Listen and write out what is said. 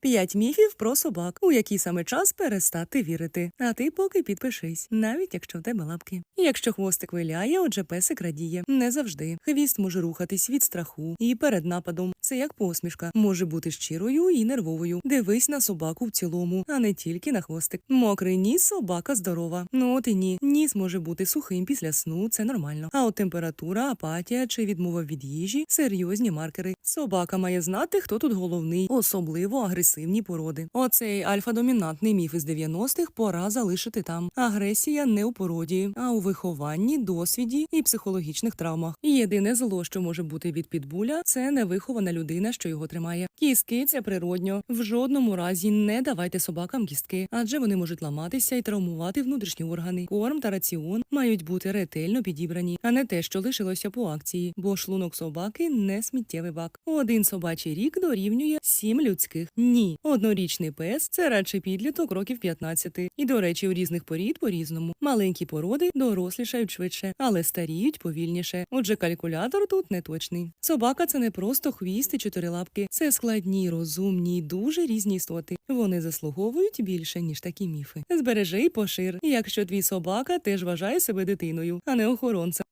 П'ять міфів про собак, у який саме час перестати вірити. А ти поки підпишись, навіть якщо в тебе лапки. Якщо хвостик виляє, отже песик радіє. Не завжди. Хвіст може рухатись від страху і перед нападом. Це як посмішка, може бути щирою і нервовою. Дивись на собаку в цілому, а не тільки на хвостик. Мокрий ніс собака здорова. Ну от і ні. Ніс може бути сухим після сну, це нормально. А от температура, апатія чи відмова від їжі серйозні маркери. Собака має знати, хто тут головний, особливо агресивні породи. Оцей альфа-домінантний міф із 90-х пора залишити там. Агресія не у породі, а у вихованні, досвіді і психологічних травмах. Єдине зло, що може бути від підбуля, це невихована людина, що його тримає. Кістки це природньо. В жодному разі не давайте собакам кістки, адже вони можуть ламатися і травмувати внутрішні органи. Корм та раціон мають бути ретельно підібрані, а не те, що лишилося по акції, бо шлунок собаки не сміттєвий бак. Один собачий рік дорівнює сім людських. Ні, однорічний пес це радше підліток років 15. І до речі, у різних порід по-різному. Маленькі породи дорослішають швидше, але старіють повільніше. Отже, калькулятор тут не точний. Собака це не просто хвіст і чотирилапки, це складні, розумні, й дуже різні істоти. Вони заслуговують більше ніж такі міфи. Збережи й пошир, якщо твій собака теж вважає себе дитиною, а не охоронцем.